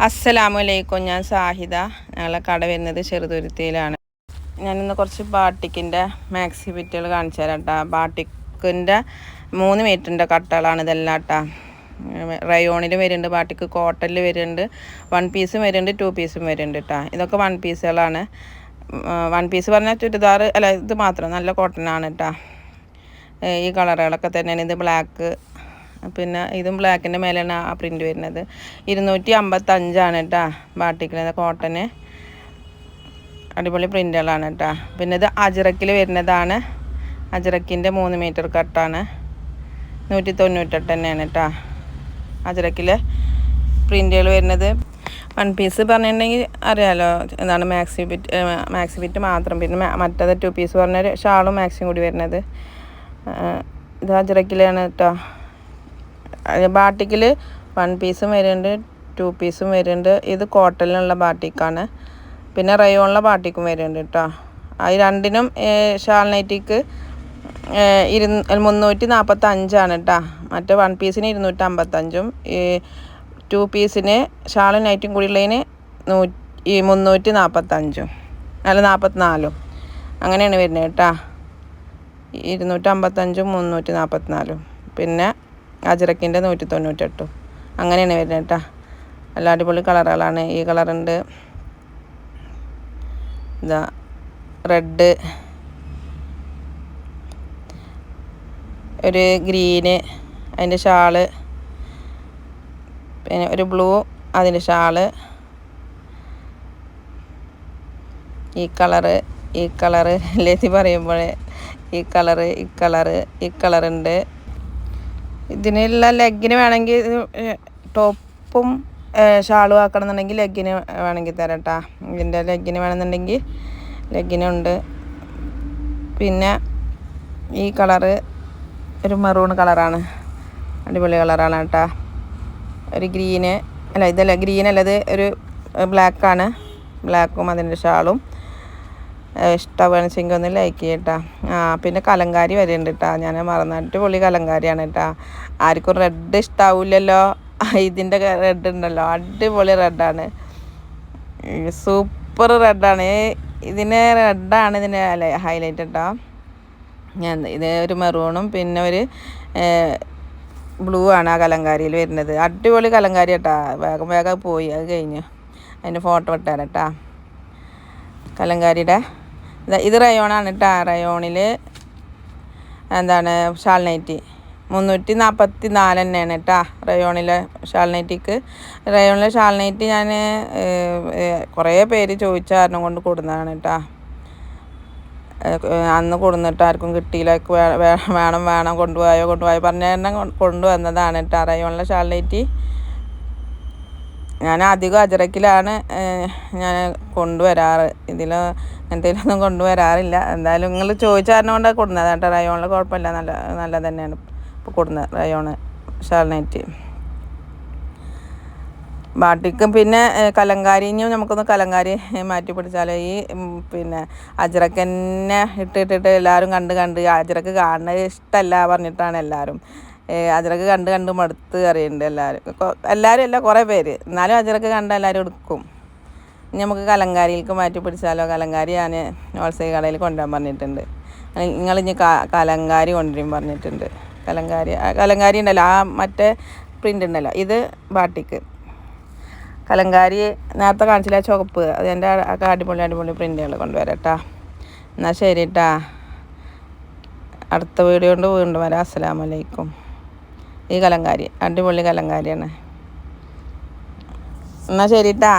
അസ്സലാമു അലൈക്കും ഞാൻ സാഹിദ. ഞങ്ങളെ കട വരുന്നത് ചെറുതുരുത്തിയിലാണ്. ഞാനിന്ന് കുറച്ച് ബാട്ടിക്കിന്റെ മാക്സി ബിറ്റുകൾ കാണിച്ചു തരാം കേട്ടോ ബാട്ടിക്കിന്റെ മൂന്ന് മീറ്ററിന്റെ കട്ടകളാണ് ഇതെല്ലാം കേട്ടോ റയോണിൽ വരുന്നുണ്ട് ബാട്ടിക്ക് കോട്ടണിൽ വരുന്നുണ്ട് വൺ പീസും വരുന്നുണ്ട് ടു പീസും വരുന്നുണ്ട് കേട്ടോ ഇതൊക്കെ വൺ പീസുകളാണ് വൺ പീസ് പറഞ്ഞാൽ ചുരിദാർ അല്ല ഇത് മാത്രം നല്ല കോട്ടനാണ് കേട്ടോ ഈ കളറുകളൊക്കെ തന്നെയാണ്. ഇത് ബ്ലാക്ക് പിന്നെ ഇതും ബ്ലാക്കിന്റെ മേലെയാണ് ആ പ്രിന്റ് വരുന്നത്. ഇരുന്നൂറ്റി അമ്പത്തഞ്ചാണ് കേട്ടോ ബാട്ടിക്കിൽ കോട്ടന് അടിപൊളി പ്രിന്റുകളാണ് കേട്ടോ. പിന്നെ ഇത് അജറക്കിൽ വരുന്നതാണ്. അജറക്കിന്റെ മൂന്ന് മീറ്റർ കട്ടാണ് നൂറ്റി തൊണ്ണൂറ്റെട്ട് തന്നെയാണ് കേട്ടോ. അജറക്കിൽ പ്രിന്റുകൾ വരുന്നത്. വൺ പീസ് പറഞ്ഞിട്ടുണ്ടെങ്കിൽ അറിയാലോ എന്താണ് മാക്സി ബിറ്റ് മാക്സി ബിറ്റ് മാത്രം. പിന്നെ മറ്റേത് ടു പീസ് പറഞ്ഞ ഷാളും മാക്സിയും കൂടി വരുന്നത്. ഇത് അജറക്കിലാണ് കേട്ടോ. ബാട്ടിക്കിൽ വൺ പീസും വരുന്നുണ്ട് ടു പീസും വരുന്നുണ്ട്. ഇത് കോട്ടണിലുള്ള ബാട്ടിക്കാണ്. പിന്നെ റയോണിലെ ബാട്ടിക്കും വരുന്നുണ്ട് കേട്ടോ അത് രണ്ടിനും ഷാൾ നൈറ്റിക്ക് ഇരു മുന്നൂറ്റി നാൽപ്പത്തഞ്ചാണ് കേട്ടോ മറ്റേ വൺ പീസിന് ഇരുന്നൂറ്റി അമ്പത്തഞ്ചും ഈ ടു പീസിന് ഷാളും നൈറ്റും കൂടിയുള്ളതിന് നൂ ഈ മുന്നൂറ്റി നാൽപ്പത്തഞ്ചും അല്ല നാൽപ്പത്തിനാലും അങ്ങനെയാണ് വരുന്നത് കേട്ടോ ഇരുന്നൂറ്റമ്പത്തഞ്ചും മുന്നൂറ്റി നാൽപ്പത്തിനാലും പിന്നെ അജറക്കിന്റെ നൂറ്റി തൊണ്ണൂറ്റെട്ടും അങ്ങനെയാണ് വരുന്നത് കേട്ടോ. നല്ല അടിപൊളി കളറുകളാണ്. ഈ കളറുണ്ട്. ഇതാ റെഡ്. ഒരു ഗ്രീന് അതിന്റെ ഷാൾ. പിന്നെ ഒരു ബ്ലൂ അതിന്റെ ഷാൾ. ഈ കളറ് ഈ കളറ് ലേത്തി പറയുമ്പോൾ ഈ കളറ് ഈ കളറ് ഈ കളറുണ്ട്. ഇതിനുള്ള ലെഗിന് വേണമെങ്കിൽ ടോപ്പും ഷാളും ആക്കണമെന്നുണ്ടെങ്കിൽ ലെഗിന് വേണമെങ്കിൽ തരാം കേട്ടോ ഇതിന്റെ ലെഗിന് വേണമെന്നുണ്ടെങ്കിൽ ലെഗിനുണ്ട് പിന്നെ ഈ കളറ് ഒരു മെറൂൺ കളറാണ് അടിപൊളി കളറാണ് കേട്ടോ ഒരു ഗ്രീന് അല്ല ഇതല്ല ഗ്രീൻ അല്ലത് ഒരു ബ്ലാക്കാണ് ബ്ലാക്കും അതിന്റെ ഷാളും. ഇഷ്ടമാണെച്ചെങ്കിൽ ഒന്ന് ലൈക്ക് ചെയ്യട്ടാ. പിന്നെ കലങ്കാരി വരുന്നുണ്ട് കേട്ടോ ഞാൻ മറന്നിട്ട് പൊളി കലങ്കാരിയാണ് കേട്ടോ ആർക്കും റെഡ് ഇഷ്ടാവില്ലല്ലോ. ഇതിന്റെ റെഡ് ഉണ്ടല്ലോ. അടിപൊളി റെഡാണ് സൂപ്പർ റെഡാണ് ഇതിന് റെഡാണ് ഇതിന്റെ ഹൈലൈറ്റ് കേട്ടോ ഞാൻ ഇത് ഒരു മെറൂണും പിന്നെ ഒരു ബ്ലൂ ആണ് ആ കലങ്കാരിയിൽ വരുന്നത്. അടിപൊളി കലങ്കാരി കേട്ടാ വേഗം വേഗം പോയി. അത് കഴിഞ്ഞു. അതിന്റെ ഫോട്ടോ ഇട്ടുതരാം കേട്ടോ കലങ്കാരിയുടെ ഇത് റയോണാണ് കേട്ടോ റയോണിൽ എന്താണ് ഷാൾനൈറ്റി മുന്നൂറ്റി നാൽപ്പത്തി നാല് തന്നെയാണ് കേട്ടോ റയോണിലെ ഷാൾനൈറ്റിക്ക് റയോണിലെ ഷാൾനൈറ്റി ഞാൻ കുറേ പേര് ചോദിച്ച കാരണം കൊണ്ട് കൊടുന്നതാണ് കേട്ടോ അന്ന് കൊടുന്നിട്ട് ആർക്കും കിട്ടിയില്ല. വേണം വേണം കൊണ്ടുപോയോ കൊണ്ടുപോയോ പറഞ്ഞ കൊണ്ടുവന്നതാണ് കേട്ടോ റയോണിലെ ഷാൾ നൈറ്റി. ഞാൻ അധികം അജറക്കിലാണ് ഞാൻ കൊണ്ടുവരാറ്. ഇതിൽ എന്തെങ്കിലുമൊന്നും കൊണ്ടുവരാറില്ല. എന്തായാലും നിങ്ങൾ ചോദിച്ച കാരണം കൊണ്ടാണ് കേട്ടോ. റയോണിൽ കുഴപ്പമില്ല. നല്ല നല്ല തന്നെയാണ് ഇപ്പോൾ കൊടുന്നത് റയോണ് ഷാൾനൈറ്റ്. ബാട്ടിക്കും പിന്നെ കലങ്കാരിയും നമുക്കൊന്ന് കലങ്കാരി മാറ്റി പിടിച്ചാൽ ഈ പിന്നെ അജറക്കന്നെ ഇട്ടിട്ടിട്ട് എല്ലാവരും കണ്ട് കണ്ട് അജറക്ക് കാണുന്നത് ഇഷ്ടമല്ല പറഞ്ഞിട്ടാണ് എല്ലാവരും അജറക്ക് കണ്ട് കണ്ട് മടുത്ത് അറിയുന്നുണ്ട് എല്ലാവരും എല്ലാവരും അല്ല കുറേ പേര്. എന്നാലും അജറക്ക് കണ്ട് എല്ലാവരും എടുക്കും. ഇനി നമുക്ക് കലങ്കാരിയിലേക്ക് മാറ്റി പിടിച്ചാലോ? കലങ്കാരി ഞാൻ ഹോൾസെയിൽ കടയിൽ കൊണ്ടുപോകാൻ പറഞ്ഞിട്ടുണ്ട്. നിങ്ങൾ ഇനി കലങ്കാരി കൊണ്ടുവരും പറഞ്ഞിട്ടുണ്ട്. കലങ്കാരി കലങ്കാരി ഉണ്ടല്ലോ. ആ മറ്റേ പ്രിന്റ് ഉണ്ടല്ലോ. ഇത് ബാട്ടിക്ക്. കലങ്കാരി നേരത്തെ കാണിച്ചില്ല ചുവപ്പ്. അത് എന്റെ അടിപൊളി അടിപൊളി പ്രിന്റുകൾ കൊണ്ടുവരാം കേട്ടാ. എന്നാൽ ശരി കേട്ടാ അടുത്ത വീഡിയോ കൊണ്ട് വീണ്ടും വരാം. അസ്സലാമലൈക്കും ഈ കലങ്കാരി അടിപൊളി കലങ്കാരിയാണ്. എന്നാൽ ശരി കേട്ടാ